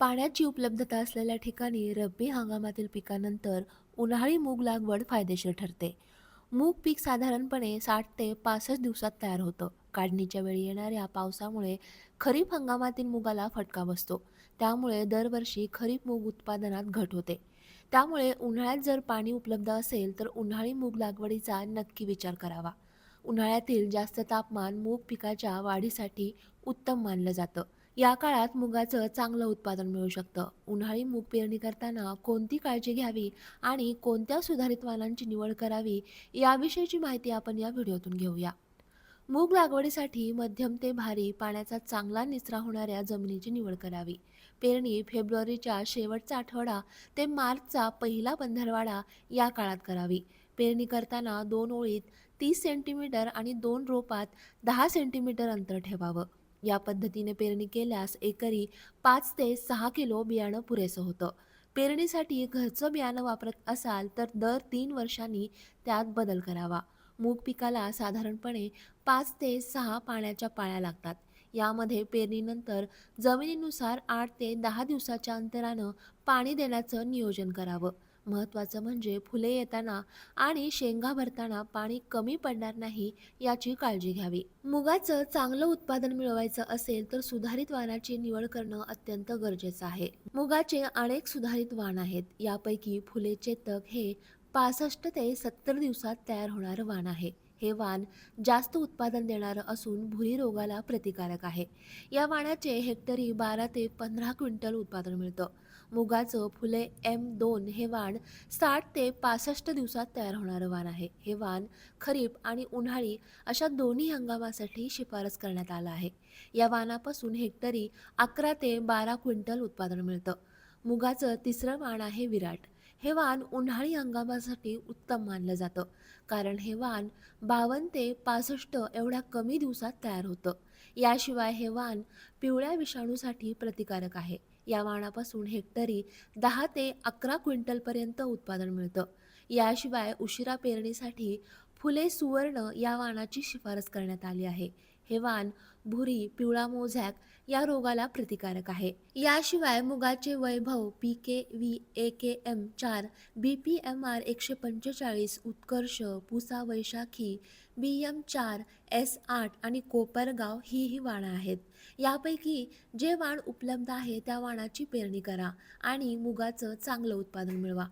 पाण्याची उपलब्धता असलेल्या ठिकाणी रब्बी हंगामातील पिकानंतर उन्हाळी मूग लागवड फायदेशीर ठरते. मूग पीक साधारणपणे साठ ते पासष्ट दिवसात तयार होतं. काढणीच्या वेळी येणाऱ्या पावसामुळे खरीप हंगामातील मुगाला फटका बसतो. त्यामुळे दरवर्षी खरीप मूग उत्पादनात घट होते. त्यामुळे उन्हाळ्यात जर पाणी उपलब्ध असेल तर उन्हाळी मूग लागवडीचा नक्की विचार करावा. उन्हाळ्यातील जास्त तापमान मूग पिकाच्या वाढीसाठी उत्तम मानलं जातं. या काळात मुगाचं चांगलं उत्पादन मिळू शकतं. उन्हाळी मूग पेरणी करताना कोणती काळजी घ्यावी आणि कोणत्या सुधारित वाणांची निवड करावी याविषयीची माहिती आपण या व्हिडिओतून घेऊया. मूग लागवडीसाठी मध्यम ते भारी पाण्याचा चांगला निचरा होणाऱ्या जमिनीची निवड करावी. पेरणी फेब्रुवारीच्या शेवटचा आठवडा ते मार्चचा पहिला पंधरवाडा या काळात करावी. पेरणी करताना दोन ओळीत तीस सेंटीमीटर आणि दोन रोपात दहा सेंटीमीटर अंतर ठेवावं. या पद्धतीने पेरणी केल्यास एकरी पाच ते सहा किलो बियाणं पुरेसं होतं. पेरणीसाठी घरचं बियाणं वापरत असाल तर दर तीन वर्षांनी त्यात बदल करावा. मूग पिकाला साधारणपणे पाच ते सहा पाण्याच्या पाळ्या लागतात. यामध्ये पेरणीनंतर जमिनीनुसार आठ ते दहा दिवसाच्या अंतरानं पाणी देण्याचं नियोजन करावं. महत्त्वाचं म्हणजे फुले येताना आणि शेंगा भरताना पाणी कमी पडणार नाही याची काळजी घ्यावी. मुगाचं चांगलं उत्पादन मिळवायचं असेल तर सुधारित वाणाची निवड करणं अत्यंत गरजेचं आहे. मुगाचे अनेक सुधारित वाण आहेत. यापैकी फुले चेतक हे पासष्ट ते सत्तर दिवसात तयार होणारं वाण आहे. हे वाण जास्त उत्पादन देणारं असून भुरी रोगाला प्रतिकारक आहे. या वाणाचे हेक्टरी बारा ते पंधरा क्विंटल उत्पादन मिळतं. मुगाचं फुले एम दोन हे वाण साठ ते पासष्ट दिवसात तयार होणारं वाण आहे. हे वाण खरीप आणि उन्हाळी अशा दोन्ही हंगामासाठी शिफारस करण्यात आलं आहे. या वाणापासून हेक्टरी अकरा ते बारा क्विंटल उत्पादन मिळतं. मुगाचं तिसरं वाण आहे विराट. हे वाण उन्हाळी हंगामासाठी उत्तम मानलं जातं. कारण हे वाण बावन्न ते पासष्ट एवढ्या कमी दिवसात तयार होतं. याशिवाय हे वाण पिवळ्या विषाणूसाठी प्रतिकारक आहे. या वाणापासून हेक्टरी दहा ते अकरा क्विंटलपर्यंत उत्पादन मिळतं. याशिवाय उशिरा पेरणीसाठी फुले सुवर्ण या वाणाची शिफारस करण्यात आली आहे. हे वाण भुरी पिवळा मोझॅक या रोगाला प्रतिकारक आहे. याशिवाय मुगाचे Vaibhav P K V A K M चार बी पी एम आर एकशे पंचेचाळीस उत्कर्ष पुसा वैशाखी बी एम चार एस आठ आणि कोपरगाव ही ही वाणं आहेत. यापैकी जे वाण उपलब्ध आहे त्या वाणाची पेरणी करा आणि मुगाचं चांगलं उत्पादन मिळवा.